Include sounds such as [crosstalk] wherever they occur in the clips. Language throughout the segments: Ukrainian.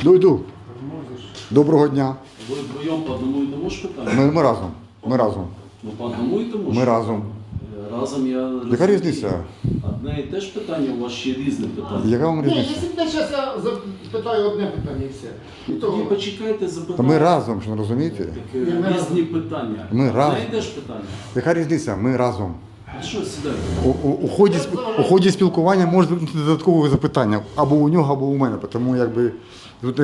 Йду, йду. Доброго дня. Ви вдвоєм по одному і тому ж питанню? Ми, ми разом. Ми разом. Ну, по одному і тому ж? Ми разом. Е, Разом я... Яка розумію. різниця? Одне і те ж питання, у вас ще різне питання. Яка вам Ні, різниця? якщо б зараз запитаю одне питання і все. І то Тоді почекайте Та запитання. ми разом, що не розумієте? Так, е, Ні, ми різні питання. Ми Одне разом. і те ж питання. Яка різниця? Ми разом. А що сідайте? У, у, у, ході, сп- у ході спілкування може бути додаткове запитання або у нього, або у мене. Тому якби тут,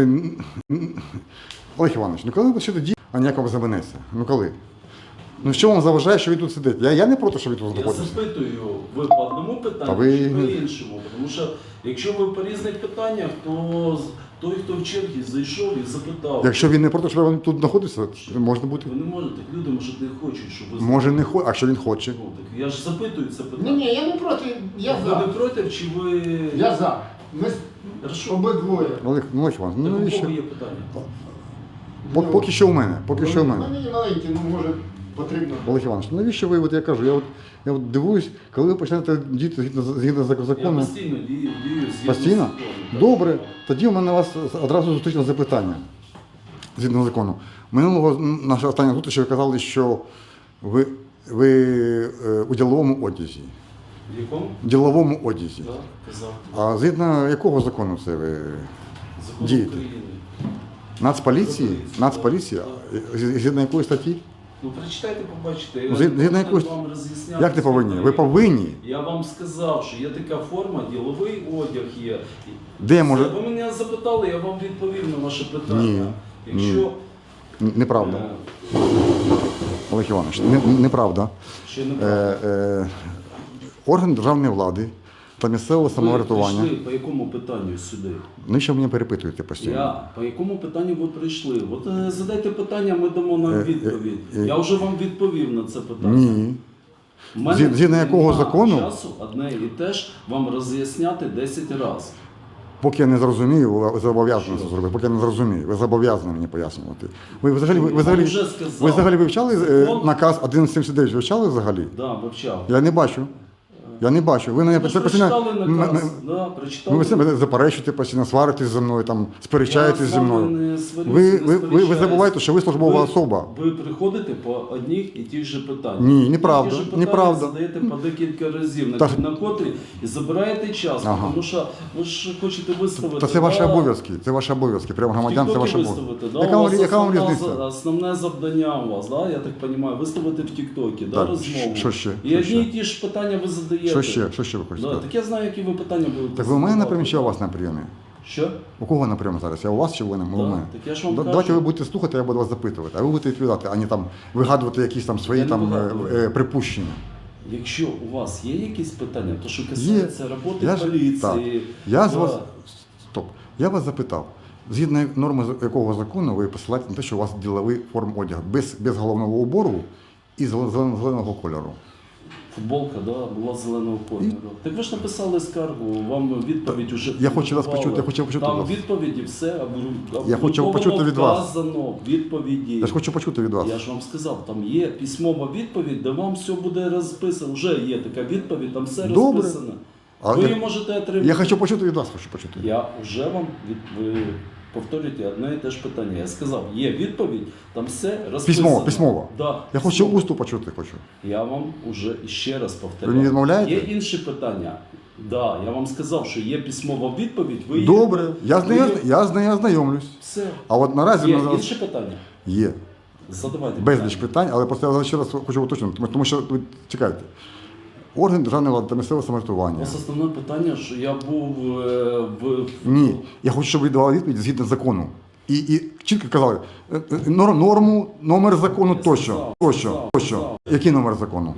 Олег Іванович, ну коли ви ще тоді, а ніякого забенеться? Ну коли? Ну що вам заважає, що він тут сидить? Я, я не проти, що він тут Я знаходиться. запитую, ви по одному питанню Та ви- чи по іншому? Тому що якщо ви по різних питаннях, то з- той, хто в черзі зайшов і запитав. Якщо він не проти, що він тут знаходиться, можна бути. Ви не можете, так люди, може, не хочуть, щоб ви Може не хоче, а якщо він хоче. Ну, так я ж запитую це ні, питання. ні, я не проти, я ви не за. проти, чи ви. Я за. Ми с- Хорошо. обидвоє. Олег, ну Олег ну Так у навіщо? кого є питання? По- Поки що у мене, поки що у У мене. мене маленькі, ну може потрібно. Олег Іванович, ну навіщо ви, от я кажу, я от, я от дивуюсь, коли ви почнете діти згідно, згідно зак- Я закону. постійно дію, дію згідно Постійно? так. Добре, тоді у мене у вас одразу зустрічне запитання згідно закону. Минулого м, наша остання зустріч ви казали, що ви, ви е, у діловому одязі. В якому? Діловому одязі. Казав. А згідно якого закону це ви? Закон Дієте. України. Нацполіції? Поліції, Нацполіція? З- Згідно якої статті? Ну, прочитайте, побачите. Я Ну, згідно- згідно якоїсь- вам роз'ясняти Як не повинні? Ви повинні. Я вам сказав, що є така форма, діловий одяг є. Де може. Ви мене запитали, я вам відповів на ваше питання. Ні, Якщо Н- Неправда. Е, Олег Іванович, не, неправда. ще не Е, е, орган державної влади та місцевого Ви самоврядування. прийшли по якому питанню сюди? Ну, що мене перепитуєте постійно? Я по якому питанню ви прийшли? От е, задайте питання, ми дамо нам Е, е, відповідь. Я вже вам відповів на це питання. Ні. Мене згідно якого нема закону? часу одне і те ж вам роз'ясняти 10 разів. Поки я не зрозумію, ви зобов'язані це зробити. Поки я не зрозумію, ви зобов'язані мені пояснювати. Ви взагалі, ви, Я взагалі, вже сказав. ви взагалі вивчали е, Закон- наказ 1179 вивчали взагалі? Да, вивчав. Я не бачу. Я не бачу. Ви мене Ви ж постійно, прочитали м- наказ. м- Да, ну, прочитали. ви себе заперечуєте постійно, сваритесь зі мною, там, сперечаєтесь зі мною. Ви, ви, ви, ви забуваєте, що ви службова Ви- особа. Ви приходите по одних і тих же питаннях. Ні, неправда, Ті ж питання неправда. задаєте по декілька разів, на, Та- на котрі і забираєте час, Ага. тому що ви ж хочете виставити. Та це ваші да, обов'язки. Це ваші обов'язки. Прямо громадян, це ваші обов'язки. виставити, да? Яка у вам, вас яка вам основна різниця? Основне завдання у вас, да? я так розумію, виставити в Тіктокі, да, Так, розмову. що ще? І Що одні ще? і ті ж питання ви задаєте. Що ще? Що ще ви хочете? Да, сказати? так я знаю, які ви питання будете Так ви у мене на прийомі чи у вас на прийомі? Що? У кого на прийомі зараз? Я у вас чи ви на у Да, мене? так я ж вам Да- кажу. Давайте ви будете слухати, я буду вас запитувати, а ви будете відповідати, а не там вигадувати якісь там свої Я там е, е, припущення. Якщо у вас є якісь питання, то що касається роботи Я поліції. так. Я з вас стоп. Я вас запитав. Згідно норми якого закону ви посилаєте на те, що у вас діловий форм одяг без, без головного убору і зелен- зелен- зеленого кольору. Футболка да, була зеленого кольору. Так ви ж написали скаргу, вам відповідь уже Я хочу вас почути, я хочу почути Там вас. відповіді все обру- Я хочу почути від вас. вказано, відповіді. Я ж хочу почути від вас. Я ж вам сказав, там є письмова відповідь, де вам все буде розписано. Вже є така відповідь, там все Добре. розписано. А ви я- її можете отримати. Я хочу почути від вас, хочу почути. Я вже вам від... ви повторюєте одне і те ж питання. Я сказав, є відповідь, там все розписано. Письмово, письмово. Да, Я хочу усту почути, хочу. Я вам уже ще раз повторяю. Ви мені відмовляєте? Є інші питання. Да, я вам сказав, що є письмова відповідь. Ви її- Добре, я з нею, я з нею ознайомлюсь. Все. А от наразі Є у інші питання? є Задавайте безліч питань, але просто я ще раз хочу уточнити, тому- тому що ви чекайте. Орган державної влади та місцевого У вас основне питання, що я був е, в Ні, я хочу, щоб ви давали відповідь згідно закону. І, і чітко казали е, е, нор- норму, номер закону тощо. сказав, Тощо, сказав, тощо. сказав. Який номер закону?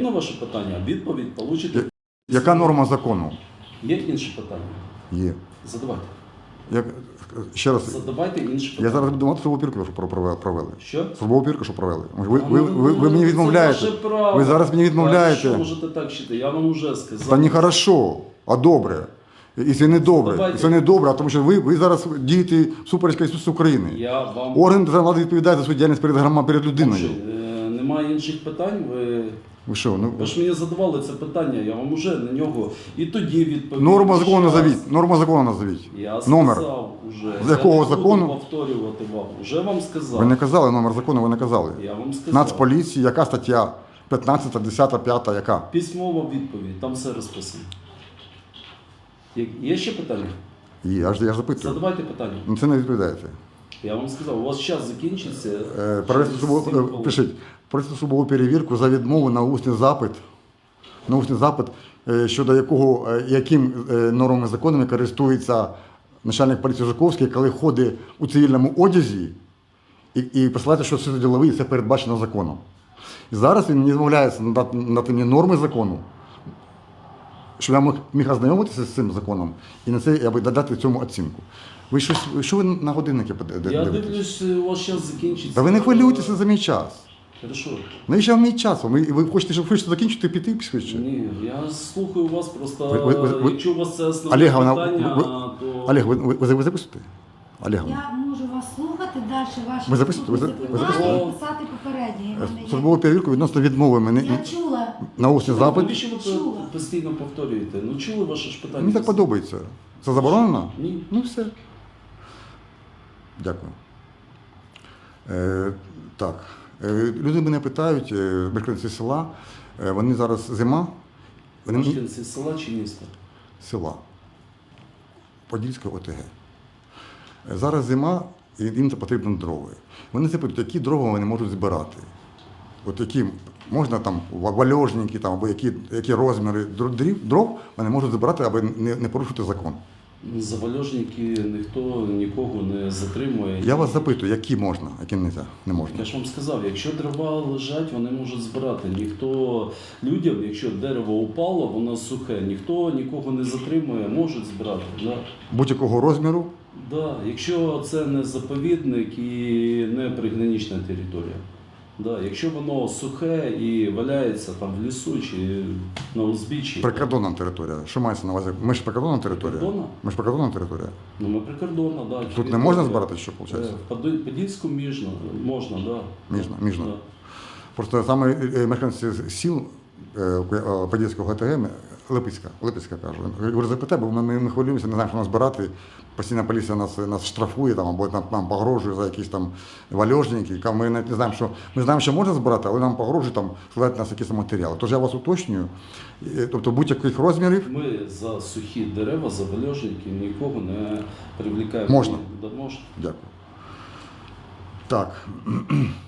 на ваше питання. Відповідь получите. Яка норма закону? Є інші питання. Є. Задавайте. Як, ще раз, Задавайте інші питання. я зараз буду мати службову пірку, що провели-. Що? Службову пірку, що провели. Ви, ви, ну, ви, ви мені це відмовляєте. ваше право. Ви зараз мені відмовляєте. Що можете так вчити? Я вам вже сказав. Та не хорошо, а добре. І це не добре. І це не добре, а тому що ви, ви зараз дієте всупереч Конституції України. Я вам Орган державної влади відповідає за свою діяльність перед громадою, перед людиною. Е, Немає інших питань. Ви Ви що, ну, Ви ж мені задавали це питання, я вам уже на нього і тоді відповів. норма закону щас. назовіть. Норма закону назовіть. Я Номер. сказав уже. З якого я не закону? Буду повторювати вам. Уже вам сказав. Ви не казали номер закону, ви не казали. Я вам сказав. Нацполіції, яка стаття? 15, 10, 5, яка? Письмова відповідь, там все розписано. Є- Є ще питання? І я ж я ж запитую. Задавайте питання. Ну це не відповідаєте. Я вам сказав, у вас час закінчиться. Е, Провести через службову- сім е, хвилин. пишіть, провести службову перевірку за відмову на усний запит, на усний запит, е, щодо якого, е, яким е, нормами законами користується начальник поліції Жуковський, коли ходить у цивільному одязі і, і посилається, що це діловий, це передбачено законом. І зараз він не змовляється надати, надати мені норми закону, щоб я міг ознайомитися з цим законом і на це я би додати цьому оцінку. Ви щось, що ви на годинники Я дивитесь? дивлюсь, у вас час закінчиться. Та ви не хвилюйтеся за мій час. Хорошо. Навіщо вам мій час? Ви, ви хочете, щоб швидше закінчити і піти швидше? Ні, я слухаю вас просто. Ви- ви- ви- ви- Якщо у вас це основне Олег, вона- питання, ви- то. Олег, ви, ви, ви записуєте? Олег, Я можу вас слухати далі, ваші Ви записуєте? Ви за- ви запитання записуєте? і писати попередні. Е, службову перевірку відносно відмови мене Я чула. на усний запит. Навіщо ви Чула. по- постійно повторюєте? Ну чули ваше ж питання? Мені так подобається. Це заборонено? Ні. Ну все. Дякую. Е, так. Е, люди мене питають, е, мешканці села, е, вони зараз зима, вони мені- Мешканці села чи міста? села Подільська ОТГ. Е, Зараз зима, і їм потрібні дрова. Вони запитують, які дрова вони можуть збирати. От які можна там ва- вальожники, там, або які, які розміри др- дрів, дров вони можуть збирати, аби не, не порушити закон. Завальожники ніхто нікого не затримує. Я вас запитую, які можна, які не, не можна. Я ж вам сказав, якщо дерева лежать, вони можуть збирати. Ніхто людям, якщо дерево упало, воно сухе, ніхто нікого не затримує, можуть збирати. Да. Будь-якого розміру. Да. Якщо це не заповідник і не пригранична територія. Да. Якщо воно сухе і валяється там в лісу чи на узбіччі, Прикордонна територія. Що мається на увазі? Ми ж прикордонна територія. Прикордонна? Ми ж прикордонна територія. ну ми прикордонна, да. Тут не можна збирати, що Е, виходить? В Подо- Подільську міжно, можна, да. Міжно, міжно. Да. Просто саме е, мешканці сіл е, е, Подільського ГТГ, Липецька, Липецька кажу. Я Говорю, запитай, бо ми, ми хвилюємося, не знаємо, що нас збирати. Постійна поліція нас, нас штрафує там, або нам, нам погрожує за якісь там вальожники. Ми навіть не знаємо, що ми знаємо, що можна збирати, але нам погрожують там складати нас якісь матеріали. Тож я вас уточнюю. Тобто будь-яких розмірів Ми за сухі дерева, за вальожники нікого не привлікаємо. Можна. Да, можна. Дякую. Так. [clears throat]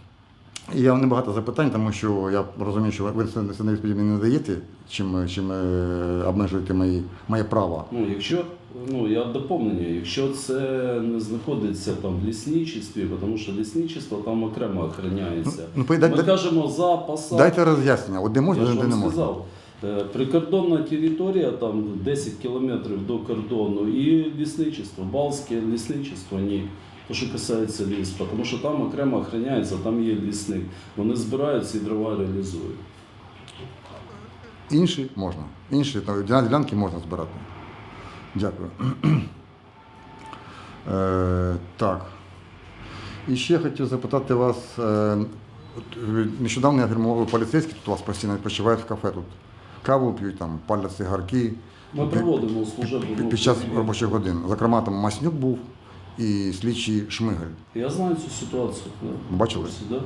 Я вам небагато запитань, тому що я розумію, що ви це на відповіді не даєте, чим, чим е, обмежуєте мої, моє право. Ну, якщо, ну, я доповнення, якщо це не знаходиться там в лісничестві, тому що лісничество там окремо охороняється. Ну, ну, Ми дайте, кажемо за посад. дайте роз'яснення, от де можна, де не можна. сказав. Е, Прикордонна територія, там 10 кілометрів до кордону, і лісничество, Балтське лісничество, ні. То, що касається лісу, тому що там окремо охороняється, там є лісник. Вони збирають ці дрова реалізують. Інші можна. Інші там, ділянки можна збирати. Дякую. Е, так. І ще хотів запитати вас. Е, нещодавно я фірмував поліцейські, тут у вас постійно відпочивають в кафе тут. Каву п'ють, там, палять цигарки. Ми проводимо служебну під час робочих годин. Зокрема, там Маснюк був і слідчий Шмигель. Я знаю цю ситуацію. Да. Бачили? Да.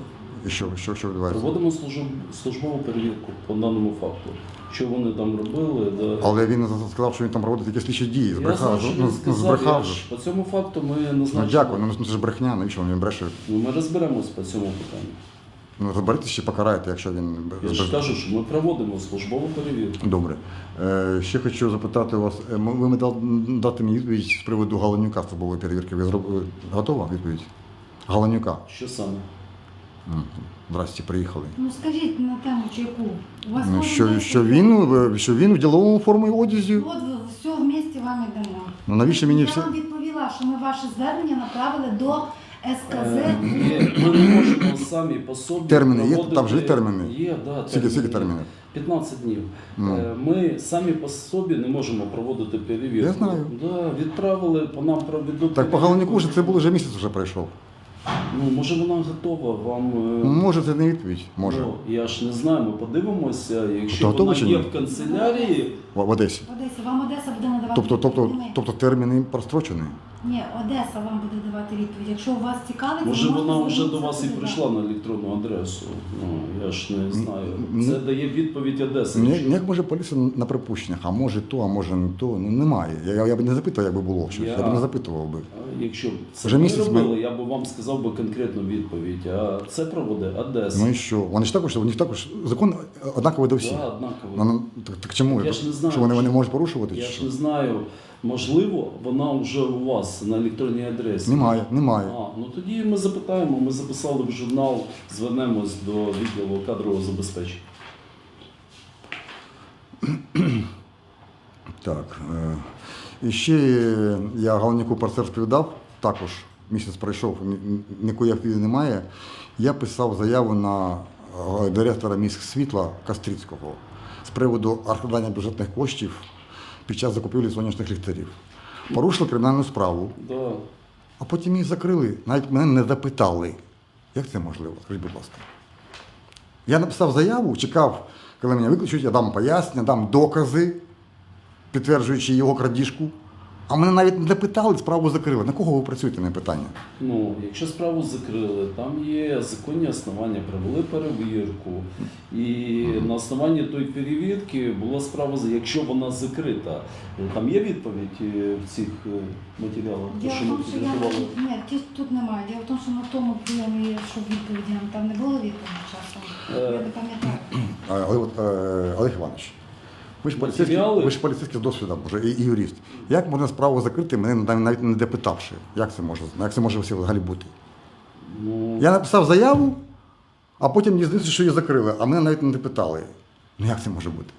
І що, що, що відбувається? Проводимо служб- службову перевірку по даному факту. Що вони там робили, да. Але він сказав, що він там проводить якісь слідчі дії. Збрехав. знаю, що ну, він ну, сказав, збрехав я же. ж по цьому факту ми Ну назначили. дякую, ну це ж брехня, навіщо він бреше? Ну, ми розберемось по цьому питанню. Ну розберітесь ще покараєте, якщо він Я ж кажу, що ми проводимо службову перевірку. Добре. Е, ще хочу запитати вас, е, м- ви мені дати мені відповідь з приводу Галанюка службової перевірки. Ви зробили готова відповідь? Галанюка. Що саме? М, Здрасте, приїхали. Ну скажіть на тему чи яку? У вас Ну, кожен що, день що, він, е, що він в діловому формі одязі. От ви- все вместе вам і дамо. Ну навіщо мені Я все? вам відповіла, що ми ваше звернення направили до СКЗ. Е, Ми, ми не можемо самі по собі. Терміни є? Там же є терміни? Є, да, Скільки, скільки термінів? 15 днів. Ну. Е, Ми самі по собі не можемо проводити перевірку. Я знаю. Да, відправили, по нам проведуть. Так по. Галанюку вже це було вже місяць вже пройшов. Ну, може вона готова вам. е, Може, це не відповідь. Може. Ну, я ж не знаю, ми подивимося, якщо Тобто готова вона чи є ні? в канцелярії, В, в Одесі. Вам Одеса буде надавати Тобто, тобто, відповідь, тобто терміни прострочені. Ні, Одеса вам буде давати відповідь. Якщо у вас цікавить, може вона вже до вас і прийшла на електронну адресу. Ну, я ж не знаю. Це дає відповідь Одеса. Ні- Як може поліція на припущеннях, а може то, а може не то. Ну немає. Я, я, я б не запитав, як би було щось. Я, Я- б не запитував би. Якщо це Вже місяць ми- робили, я б вам сказав би конкретну відповідь. А це проводить Одеса. Ну і що? Вони ж також, у них також закон однаковий до всіх. Да, однаково. Ну, ну, так, так чому? Я ж не знаю, що вони, вони можуть порушувати? Я чи ж що? не знаю, можливо, вона вже у вас на електронній адресі. Немає, немає. А, ну тоді ми запитаємо, ми записали в журнал, звернемось до відділу кадрового забезпечення. [clears throat] Так. Е, і ще е, я головнику про це розповідав, також місяць пройшов, ні- ні- ніякої відповіді немає. Я писав заяву на е, директора міськ світла Кастрицького з приводу розкладання бюджетних коштів під час закупівлі сонячних ліхтарів. Порушили кримінальну справу, Да. а потім її закрили. Навіть мене не запитали. Як це можливо? Скажіть, будь ласка. Я написав заяву, чекав, коли мене викличуть, я дам пояснення, дам докази, підтверджуючи його крадіжку. А мене навіть не запитали, справу закрили. На кого ви працюєте на питання? Ну, якщо справу закрили, там є законні основання, провели перевірку. І на основанні тої перевірки була справа, якщо вона закрита. Там є відповідь е, в цих е, матеріалах, Діло що в ми тому, що я підготували? ні, ті- тут немає. Діло в тому, що на тому прийомі, що відповіді нам там не було відповіді часом. Е. Я не пам'ятаю. А, Але от, е, Олег Іванович, ви ж поліцейський, ви ж поліцейський з досвідом вже і, і юрист. Як можна справу закрити, мене навіть не допитавши? Як це може, як це може взагалі бути? Ну, Я написав заяву, а потім дізнався, що її закрили, а мене навіть не допитали. Ну як це може бути?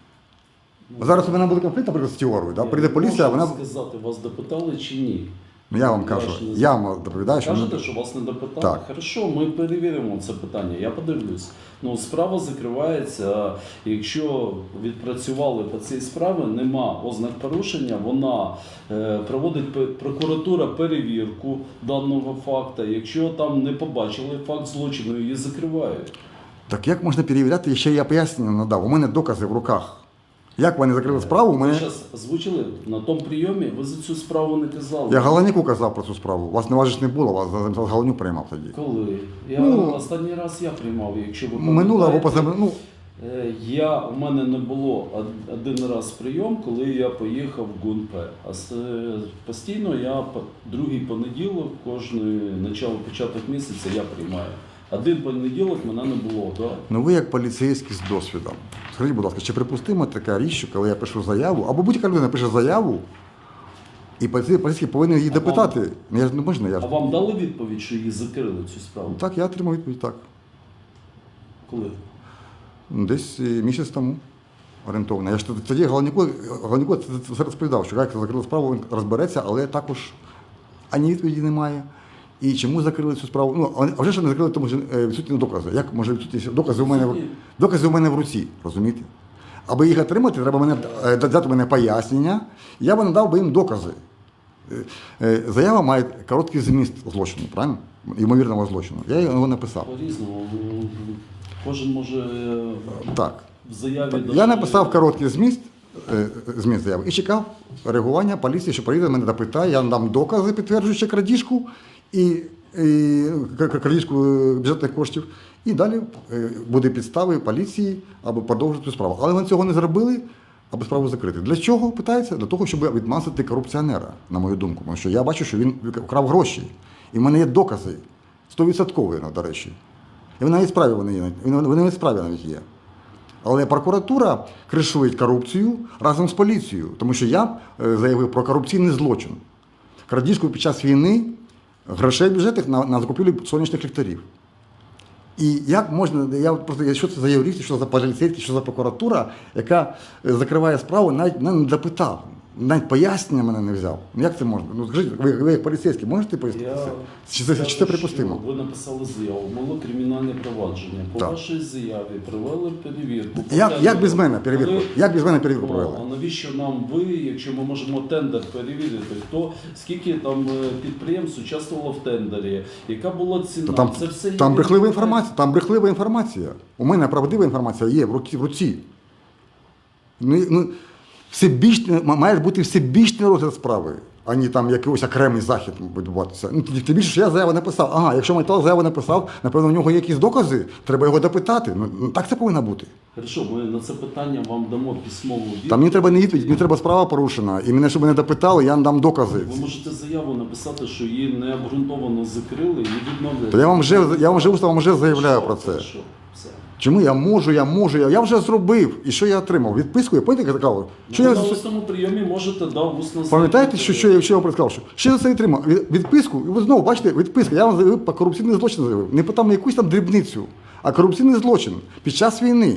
Зараз у мене буде конфлікт, наприклад, з теорією. Да? Прийде поліція, а вона. сказати, вас допитали чи ні. Ну я вам кажу, ж не я вам доповідаю, що Кажете, що вас не допитали? Так. Хорошо, ми перевіримо це питання. Я подивлюсь. Ну, справа закривається. Якщо відпрацювали по цій справі, нема ознак порушення. Вона е, проводить пе- прокуратура перевірку даного факту. Якщо там не побачили факт злочину, її закривають. Так як можна перевіряти, ще я пояснення надав. У мене докази в руках. Як вони закрили справу, у Ви зараз озвучили на тому прийомі, ви за цю справу не казали. Я головнику казав про цю справу. Вас не важиш не було, вас за- головнюк приймав тоді. Коли? Я Ну, останній раз я приймав, якщо ви Минуло або поза ну, Е, Я, у мене не було од- один раз прийом, коли я поїхав в ГУНП. А е, постійно я по- другий понеділок, кожний начало початок місяця я приймаю. Один понеділок мене не було. Да? ну ви як поліцейський з досвідом. Скажіть, будь ласка, чи припустимо така річ, що коли я пишу заяву, або будь-яка людина пише заяву, і поліцей- поліцейський повинен її А вам- допитати. Ну, Я ж не можна, я А ж. вам дали відповідь, що її закрили цю справу? Так, я отримав відповідь так. Коли? Ну, Десь е, місяць тому орієнтовно. Я ж тоді- тоді це розповідав, що як закрили справу, він розбереться, але також ані відповіді немає. І чому закрили цю справу? Ну, а вже ж не закрили, тому що е, відсутні докази. Як може відсутні докази у мене в- докази у мене в руці, розумієте? Аби їх отримати, треба мене е, дати мене пояснення, я би надав би їм докази. Е, Заява має короткий зміст злочину, правильно? Ймовірного злочину. Я його написав. По-різному. Ну, Кожен може Так. в заяві. Так, Я написав короткий зміст, зміст заяви і чекав реагування поліції, що приїде мене допитає, я надам докази, підтверджуючи крадіжку і, і к- крадіжку е, бюджетних коштів. І далі е, буде підстави поліції або продовжити справу. Але вони цього не зробили, аби справу закрити. Для чого питається? Для того, щоб відмазати корупціонера, на мою думку. Тому що я бачу, що він вкрав гроші. І в мене є докази. Стовідсоткові, ну, до речі. І вони навіть справі вони є. Вони навіть справі навіть є. Але прокуратура кришує корупцію разом з поліцією, тому що я е, заявив про корупційний злочин. Крадіжку під час війни грошей бюджетних на, на закупівлю сонячних ліхтарів. І як можна, я просто що це за юристи, що за поліцейські, що за прокуратура, яка е, закриває справу, навіть не допитав. Навіть пояснення мене не взяв. Ну як це можна? Ну скажіть, ви, ви як поліцейський можете пояснити Я це? Чи це, чи це припустимо? що Ви написали заяву, було кримінальне провадження. По Так. вашій заяві провели перевірку. Як, як без мене перевірку? коли- Як без мене перевірку провели? А навіщо нам ви, якщо ми можемо тендер перевірити, хто скільки там е, підприємств участвувало в тендері, яка була ціна? То там, Це все там є брехлива інформація, там брехлива інформація. У мене правдива інформація є в руці. В руці. Ну, ну, всебічний, м- має бути всебічний розгляд справи, а не там якийсь окремий захід відбуватися. Ну, тим більше, що я заяву написав. Ага, якщо Метал заяву написав, напевно, в нього є якісь докази, треба його допитати. Ну, ну, так це повинно бути. Хорошо, ми на це питання вам дамо письмову відповідь. Там мені треба не відповідь, мені треба справа порушена. І мене, щоб мене допитали, я дам докази. Ви можете заяву написати, що її необґрунтовано закрили і відновлять. То я вам вже, я вам вже уставом вже заявляю про це. Що? Чому я можу, я можу, я, я вже зробив. І що я отримав? Відписку, я пам'ятаєте, казав? Що Ви я, на усному прийомі можете дав усно пам'ятаєте, що, що, я, що я вам сказав? Що, що я це отримав? Від- Відписку, і ви знову бачите, відписка. Я вам заявив по корупційний злочин заявив. Не по там якусь там дрібницю, а корупційний злочин під час війни.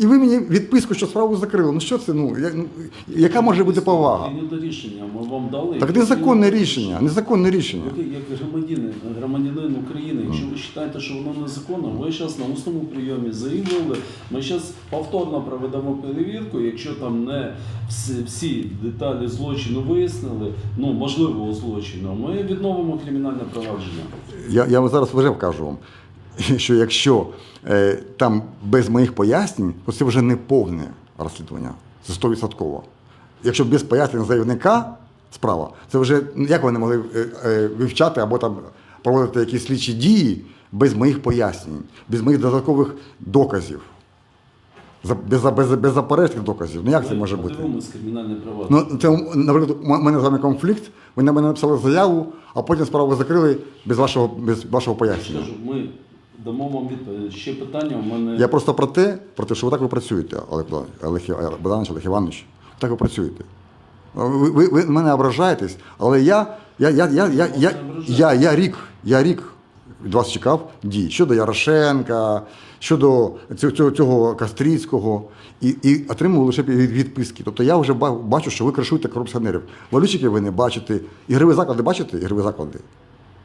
І ви мені відписку, що справу закрили. Ну що це? Ну, я, ну яка може бути повага? Рішення, ми вам дали. Так незаконне рішення, незаконне рішення. Ви як громадянин, громадянин України, якщо ви вважаєте, що воно незаконно, ви зараз на усному прийомі заявили, ми зараз повторно проведемо перевірку, якщо там не всі, всі деталі злочину вияснили, ну можливого злочину, ми відновимо кримінальне провадження. Я, я вам зараз вже вкажу вам, [laughs] що якщо е, там без моїх пояснень, то це вже не повне розслідування. Це 100%. Якщо без пояснень заявника справа, це вже ну, як вони могли е, е, вивчати або там проводити якісь слідчі дії без моїх пояснень, без моїх додаткових доказів. Без, без, без заперечних доказів. Ну як це може бути? Ну, це, наприклад, у мене з вами конфлікт, ви на мене написали заяву, а потім справу закрили без вашого, без вашого пояснення. Ми Дамо вам відповідь. Ще питання у мене. Я просто про те, про те, що ви так ви працюєте, Олег Олег Богданович, Олег Іванович. Так ви працюєте. Ну, ви ви, ви мене ображаєтесь, але я я, я, я, я, я, я, я рік я рік від вас чекав дій щодо Ярошенка, щодо цього цього Кастрійського і і отримував лише відписки. Тобто я вже бачу, що ви кришуєте корупціонерів. Валютчиків ви не бачите, ігрові заклади бачите? Ігрові заклади.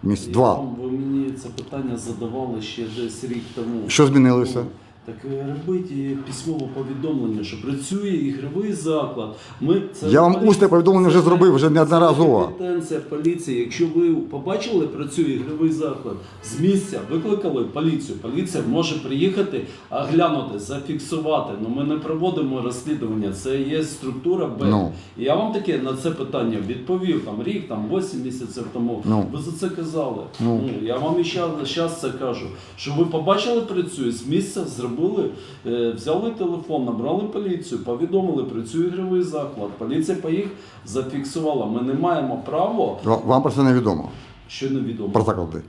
Місць Я два. Бо мені це питання задавали ще десь рік тому. Що змінилося? Так е, робіть письмове повідомлення, що працює ігровий заклад. Ми це Я вам усне повідомлення вже зробив, вже неодноразово. це Компетенція поліції. Якщо ви побачили, працює ігровий заклад з місця, викликали поліцію. Поліція може приїхати, оглянути, зафіксувати. Ну ми не проводимо розслідування. Це є структура Б. Ну. І я вам таке на це питання відповів там рік, там 8 місяців тому. Ну. Ви за це казали. Ну. Ну, я вам ще зараз це кажу. Що ви побачили працює з місця, зробили, е, взяли телефон, набрали поліцію, повідомили, працює ігровий заклад. Поліція поїх зафіксувала. Ми не маємо права, Вам про це невідомо. що невідомо. Про заклади.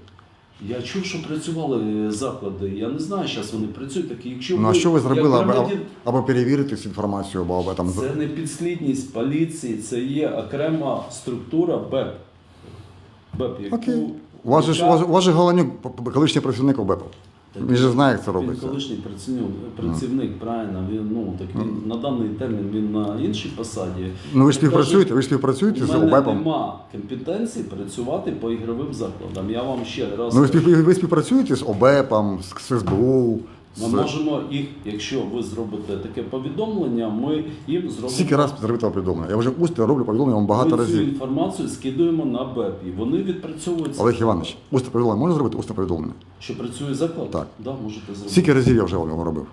Я чув, що працювали е, заклади. Я не знаю, зараз вони працюють. Так, якщо Ну а що ви зробили, аби, громадян- аби перевірити цю інформацію, або, або там. Це не підслідність поліції, це є окрема структура БЕП. БЕП, яку Окей. У вас же у вас, же Голанюк, колишній працівник ОБЕПу. Він же знає, як це Він робиться. колишній працівник, працівник, правильно. Він ну так він на даний термін він на іншій посаді. Ну ви ж Він співпрацюєте, з ви ж співпрацюєте У з мене ОБЕПом. нема компетенції працювати по ігровим закладам. Я вам ще раз Ну ви, кажу. спів, ви співпрацюєте з ОБЕПом, з СБУ. Ми можемо їх, якщо ви зробите таке повідомлення, ми їм зробимо. Скільки раз зробити повідомлення? Я вже усте роблю повідомлення вам багато ми цю разів. інформацію скидуємо на БЕП, і вони відпрацьовують, Олег Іванович, усте повідомлення можна зробити усне повідомлення? що працює заклад. Так. Да, можете зробити. Скільки разів я вже вам його робив?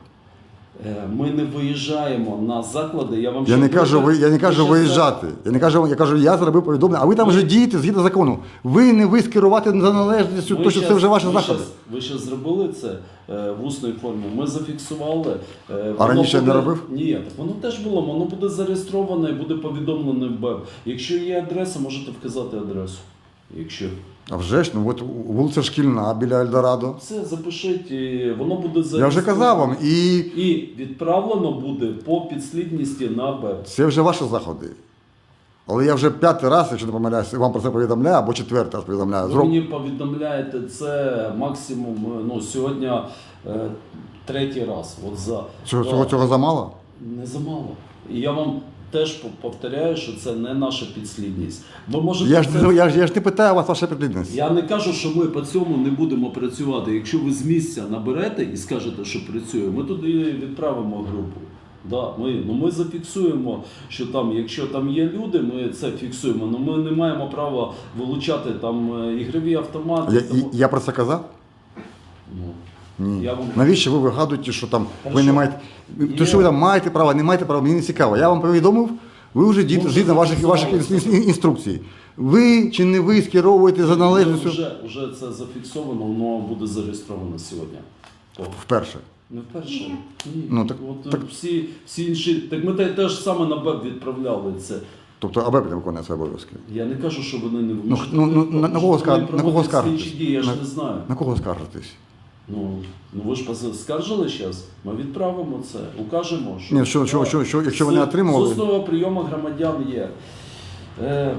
Е, Ми не виїжджаємо на заклади. Я вам Я ще не кажу, ви, я не кажу виїжджати. Я не кажу, я кажу, я зробив повідомлення, а ви там вже дієте згідно закону. Ви не ви скерувати за належністю, то що це вже ваші заходи. Ви ще зробили це е, в усній формі. Ми зафіксували. е, А раніше не робив? Ні, так воно теж було. Воно буде зареєстроване і буде повідомлено в БЕП. Якщо є адреса, можете вказати адресу. Якщо А вже ж, ну от вулиця Шкільна біля Ельдорадо. все запишіть, і воно буде Я вже казав вам, і І відправлено буде по підслідності на БЕП. це вже ваші заходи. Але я вже п'ятий раз, якщо не помиляюся, вам про це повідомляю, або четвертий раз повідомляю. Ви Зроб... мені повідомляєте це максимум е, ну, сьогодні е, третій раз. От за Цього, цього, цього замало? не замало. І я вам теж повторяю, що це не наша підслідність. Ви можете Я ж, це- я, ж, я ж не питаю вас ваша підлідність. я не кажу, що ми по цьому не будемо працювати. Якщо ви з місця наберете і скажете, що працює, ми туди відправимо групу. Да, ми, ну ми зафіксуємо, що там, якщо там є люди, ми це фіксуємо. Ну ми не маємо права вилучати там е, ігрові автомати. Я, тому- я про це казав? Ні. Я вам- Навіщо ви вигадуєте, що там ви не маєте. Є- То, що ви там маєте право, не маєте права, мені не цікаво. Я вам повідомив, ви вже діти Ну, вже ваших, ваших інс- інструкцій. Ви чи не ви скеровуєте за належністю Вже, вже це зафіксовано, воно буде зареєстровано сьогодні. О. вперше. Не вперше. Ні. Ну, так- От, так- Всі, всі інші. Так ми те, теж саме на БЕП відправляли це. Тобто АБЕП не виконує свої обов'язки. Я не кажу, що вони не Ну, ну, ну, на- на кого скар- на кого дії, я ж На- не знаю. На кого скаржитесь? Ну, ну ви ж скаржили зараз, ми відправимо це, укажемо, що. Ні, що- що- що- що, якщо вони З- отримували- З основи прийому громадян є. Е,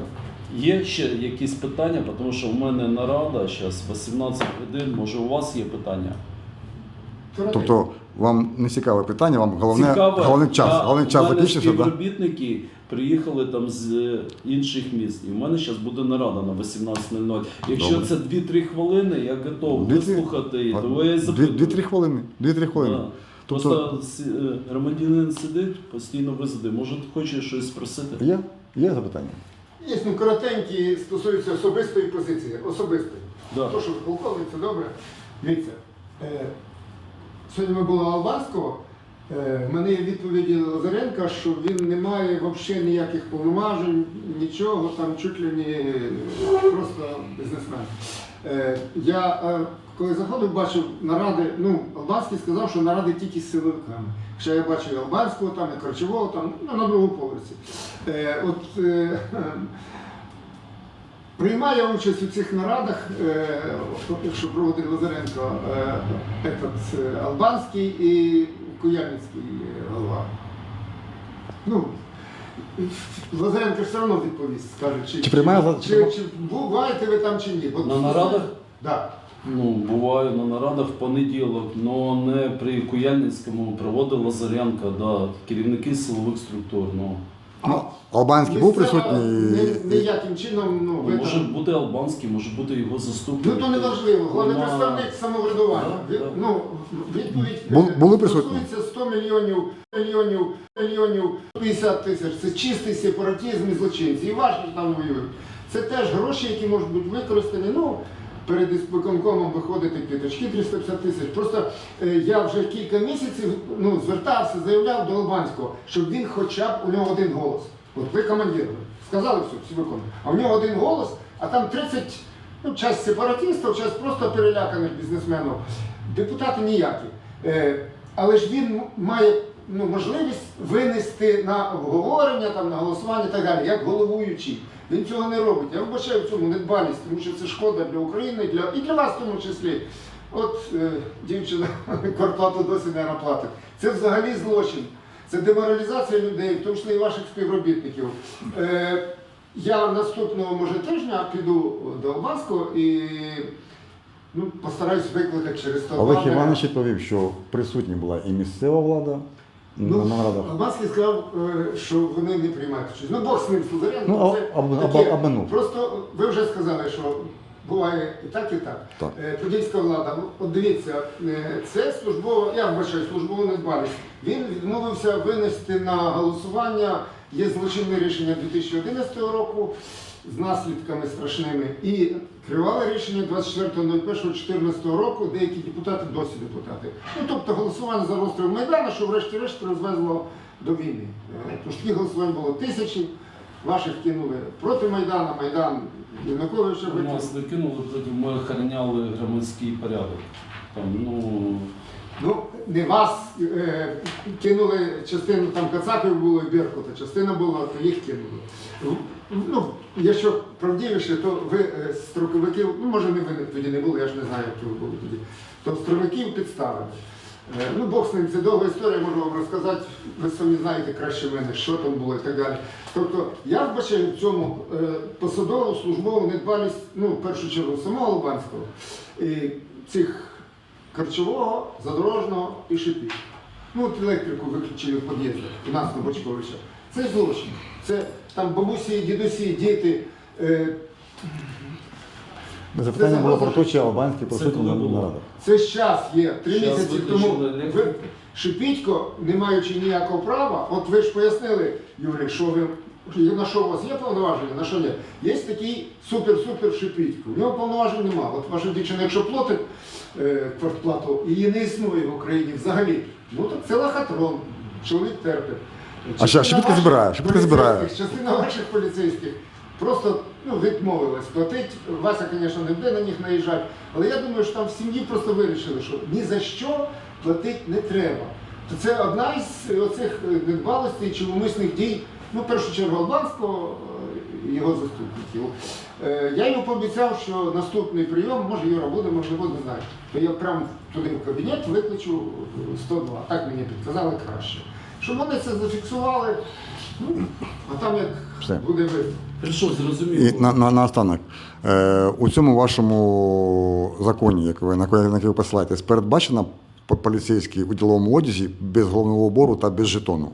є ще якісь питання, тому що в мене нарада зараз 18 годин, може у вас є питання? Тобто вам не цікаве питання, вам головне, Цікаве, головний час, я- головний у час мене закінчився, так? співробітники приїхали там з інших міст. І в мене зараз буде нарада на 18.00. Якщо Добре. це 2-3 хвилини, я готов Дві- вислухати. А, То я і Дві- запитую. Дві-три хвилини. Дві-три хвилини. Да. Тобто- Просто с- е, громадянин сидить, постійно визаде, може хоче щось спросити. Є? Є запитання? Є ну, коротенькі, стосуються особистої позиції. Особистої. Да. То, що полковник, це добре. Дивіться, е, сьогодні ми були Албанського. Е, в мене є відповіді Лазаренка, що він не має взагалі ніяких повноважень, нічого, там чуть ли не просто бізнесмен. Е, я е, коли заходив, бачив наради, ну, Албанський сказав, що наради тільки з силовиками. Хоча я бачив і Албанського, там, і Корчового, там, ну, на другому поверсі. От, [laughs] Приймає участь у цих нарадах, якщо проводив Лазаренко, Албанський і Куяльницький голова. Ну, Лазаренко все одно відповість, скаже, чи, Чи приймає чи, чи, чи, буваєте ви там чи ні. Бо, На нарадах? Да. Ну, буваю на нарадах в понеділок, але не при Куяльницькому проводив Лазаренко, да, керівники силових структур. Ну, Ну, Албанський був присутній. ні- Ніяким чином, ну, ви може там... бути Албанський, може бути його заступник. Ну то не важливо. Головний Нема- представник самоврядування. Да, Від- да. Ну, відповідь Бу- е, були присутні? стосується 100 мільйонів, мільйонів, мільйонів 50 тисяч. Це чистий сепаратизм і злочинці. І ваші ж там воюють. Це теж гроші, які можуть бути використані. Ну, перед виконкомом виходити квіточки 350 тисяч. Просто е, я вже кілька місяців ну, звертався, заявляв до Албанського, щоб він хоча б у нього один голос. От ви командир, сказали все, всі виконують. А в нього один голос, а там 30 Ну, часть сепаратистів, часть просто переляканих бізнесменів. Депутати ніякі. Е, але ж він має ну, можливість винести на обговорення, там, на голосування і так далі, як головуючий. Він цього не робить. Я вбачаю в цьому недбалість, тому що це шкода для України для, і для вас в тому числі. От е, дівчина [laughs] квартплату досі не наплатить. Це взагалі злочин. Це деморалізація людей, в тому числі і ваших співробітників. Е, я наступного може тижня піду до Албанського і ну, постараюсь викликати через то. Олег. Іванович відповів, що присутня була і місцева влада Ну, на нарадах. Албанський сказав, е, що вони не приймають щось. Ну, Бог з ним Слузаренко. Ну, це аб- таке. Просто ви вже сказали, що буває і так, і так. Так. Е, Подільська влада, ну, от дивіться, е, це службова, я вбачаю, службова недбалість. Він відмовився винести на голосування. Є злочинне рішення 2011 року з наслідками страшними. І кривале рішення 24.01.2014 року, деякі депутати досі депутати. Ну тобто голосування за розстріл Майдану, що врешті-решт розвезло до війни. Е, Тож такі голосувань було тисячі, ваших кинули проти Майдана, Майдан Януковича У нас витягнув. не кинули, тоді ми охороняли громадський порядок. Там, ну, Ну, не вас е, кинули частину там Кацапів було і Беркута, частина була, то їх кинули. Ну, якщо правдивіше, то ви е, строковиків, ну може не ви тоді не були, я ж не знаю, які ви були тоді. То строковиків підставили. Е, ну, Бог з ним, це довга історія, можу вам розказати. Ви самі знаєте краще мене, що там було і так далі. Тобто я вбачаю в цьому е, посадову службову недбалість, ну, в першу чергу, самого Албанського і цих Харчового, Задорожного і Шипі. Ну, от електрику виключили в під'їзді у нас на Бочковича. Це злочин. Це там бабусі, дідусі, діти. Е, Запитання було про те, чи албанські Це просити на було? народах. Це щас є. Три Щас місяці виключили тому. Ви, Шипітько, не маючи ніякого права, от ви ж пояснили, Юрій, що ви. На що у вас є повноваження, на що ні? Є такий супер-супер шипітько. У нього повноважень нема. От ваша дівчина, якщо платить е, квартплату, її не існує в Україні взагалі. Ну так це лохотрон. Чоловік терпить. А що, ваших збирає, Шипітко збирає. Частина ваших поліцейських просто ну, відмовилась платити. Вася, звісно, не буде на них наїжджати. Але я думаю, що там в сім'ї просто вирішили, що ні за що платити не треба. То це одна із оцих недбалостей чи умисних дій, ну, в першу чергу, Албанського е, його заступників. Е, Я йому пообіцяв, що наступний прийом, може Юра буде, може не буде, не знаю. То я прямо туди в кабінет викличу 102. Так мені підказали краще. Щоб вони це зафіксували, ну, а там як Все. буде видно. Хорошо, І зрозуміло. на, на, наостанок, е, у цьому вашому законі, як ви, на який на який ви посилаєтесь, передбачено по- поліцейський у діловому одязі без головного убору та без жетону.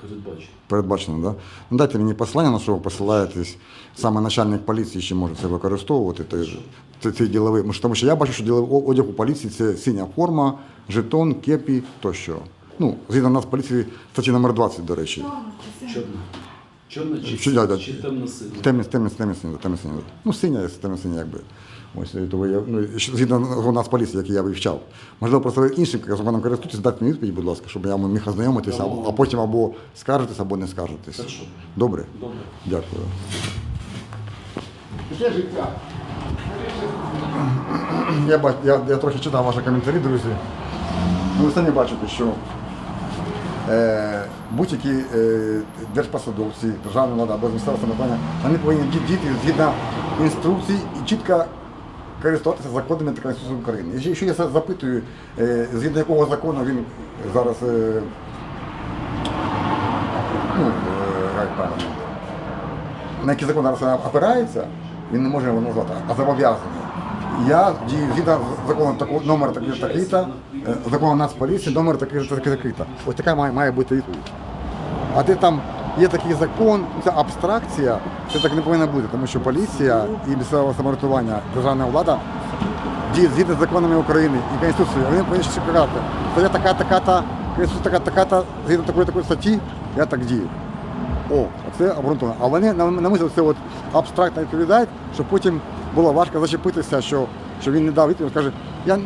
Передбачено. Передбачено, да? Ну, дайте мені посилання, на що ви посилаєтесь. Саме начальник поліції ще може це використовувати. Той, це, це діловий. Тому що- я бачу, що діловий одяг у поліції це синя форма, жетон, кепі тощо. Ну, згідно нас поліції, статті номер 20, до речі. Чорна. Чорна чи, Чи, да, да. чи темно-синя? Темні, темні, темні, темні, темні, темні. Ну, синя, темні, синя, якби. Ось, і того я, ну, згідно у нас поліції, який я вивчав. Можливо, просто ви іншим законом користуєтесь, дайте мені відповідь, будь ласка, щоб я міг ознайомитися, а потім або скаржитись, або не скаржитись. Хорошо. Добре? Добре. Дякую. Таке життя. Я, бач- я, я трохи читав ваші коментарі, друзі. Ну, ви самі бачите, що е, будь-які е, держпосадовці, державна влада або місцеве самоврядування, вони повинні ді- діти згідно інструкцій і чітко користуватися законами та Конституцією України. Якщо я запитую, е, згідно якого закону він зараз е, ну, е, на який закон зараз опирається, він не може його назвати, а зобов'язаний. Я дію згідно з такого номер такий такий-то, е, законом Нацполіції, номер такий такий такий-то. Ось така має, має бути відповідь. А де там є такий закон, це абстракція, це так не повинно бути, тому що поліція і місцеве самоврядування, державна влада діють згідно з законами України і Конституцією. Вони повинні ще казати, то я така, така, та Конституція така, така, та згідно такої такої статті, я так дію. О, це обґрунтовано. А вони на, на мислі це от абстрактно відповідають, щоб потім було важко зачепитися, що, що він не дав відповідь. Він Каже, я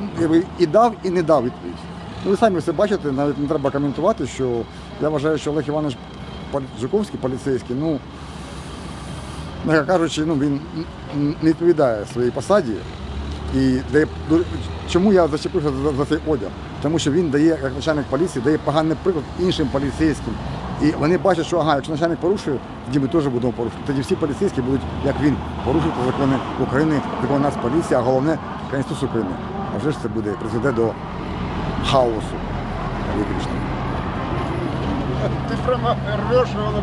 і дав, і не дав відповідь. Ну, ви самі все бачите, навіть не треба коментувати, що я вважаю, що Олег Іванович Жуковський поліцейський, ну, кажучи, ну, він не відповідає своїй посаді. І дає, чому я зачепився за, за цей одяг? Тому що він дає, як начальник поліції, дає поганий приклад іншим поліцейським. І вони бачать, що ага, якщо начальник порушує, тоді ми теж будемо порушувати. Тоді всі поліцейські будуть, як він, порушувати закони України, закон Нацполіції, а головне Конституцію України. А вже ж це буде призведе до хаосу. виключно. Ти прямо рвеш його на.